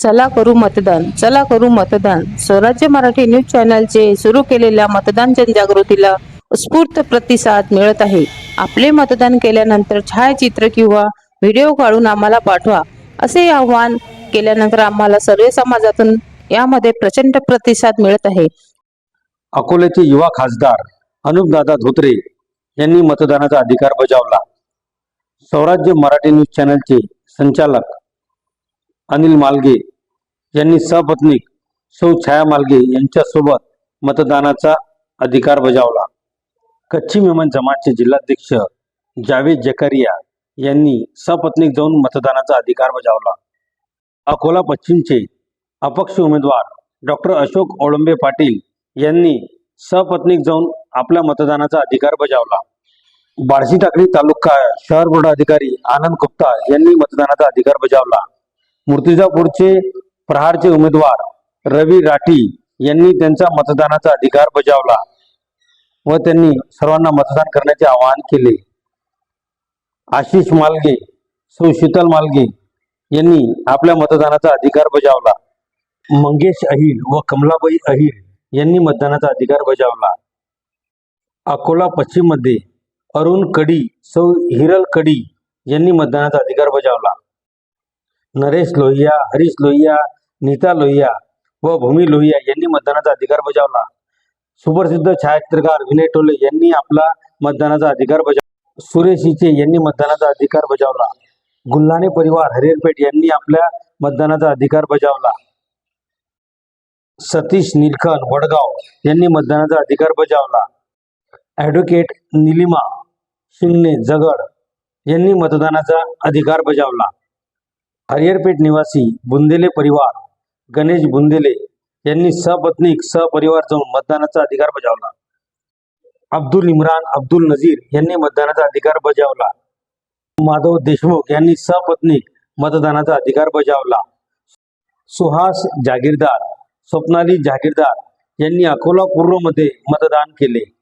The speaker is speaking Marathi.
चला करू मतदान चला करू मतदान. स्वराज्य मराठी न्यूज चॅनलचे सुरू केलेल्या मतदान जनजागृतीला उत्स्फूर्त प्रतिसाद मिळत आहे. आपले मतदान केल्यानंतर छायाचित्र किंवा व्हिडिओ काढून आम्हाला पाठवा असे आवाहन केल्यानंतर आम्हाला सर्व समाजातून यामध्ये प्रचंड प्रतिसाद मिळत आहे. अकोल्याचे युवा खासदार अनुपदादा धोत्रे यांनी मतदानाचा अधिकार बजावला. स्वराज्य मराठी न्यूज चॅनलचे संचालक अनिल मालगे यांनी सपत्नीक सौ छाया मालगे यांच्यासोबत मतदानाचा अधिकार बजावला. कच्ची मेमन जमातचे जिल्हाध्यक्ष जावेद जकारिया यांनी सपत्नीक जाऊन मतदानाचा अधिकार बजावला. अकोला पश्चिमचे अपक्ष उमेदवार डॉक्टर अशोक ओळंबे पाटील यांनी सपत्नीक जाऊन आपल्या मतदानाचा अधिकार बजावला. बार्शी टाकळी तालुका शहर बोर्ड अधिकारी आनंद गुप्ता यांनी मतदानाचा अधिकार बजावला. मूर्तिजापूरचे प्रहारचे उमेदवार रवी राठी यांनी त्यांचा मतदानाचा अधिकार बजावला व त्यांनी सर्वांना मतदान करण्याचे आवाहन केले. आशिष मालगे सौ शीतल मालगे यांनी आपल्या मतदानाचा अधिकार बजावला. मंगेश अहिर व कमलाबाई अहिर यांनी मतदानाचा अधिकार बजावला. अकोला पश्चिममध्ये अरुण कडी सौ हिरल कडी यांनी मतदानाचा अधिकार बजावला. नरेश लोहिया हरीश लोहिया नीता लोहिया व भूमी लोहिया यांनी मतदानाचा अधिकार बजावला. सुप्रसिद्ध छायाचित्रकार विनय टोले यांनी आपला मतदानाचा अधिकार बजावला सुरेश इचे यांनी मतदानाचा अधिकार बजावला. गुल्हाणे परिवार हरिहरपेठ यांनी आपल्या मतदानाचा अधिकार बजावला. सतीश निलखन वडगाव यांनी मतदानाचा अधिकार बजावला. ॲडव्होकेट निलिमा शिंगणे जगड यांनी मतदानाचा अधिकार बजावला. हरिहरपेठ निवासी बुंदेले परिवार गणेश बुंदेले यांनी सपत्नीक सपरिवार जाऊन मतदानाचा अधिकार बजावला. अब्दुल इम्रान अब्दुल नजीर यांनी मतदानाचा अधिकार बजावला. माधव देशमुख यांनी सपत्नीक मतदानाचा अधिकार बजावला. सुहास जागीरदार स्वप्नाली जागीरदार यांनी अकोला पूर्वमध्ये मतदान केले.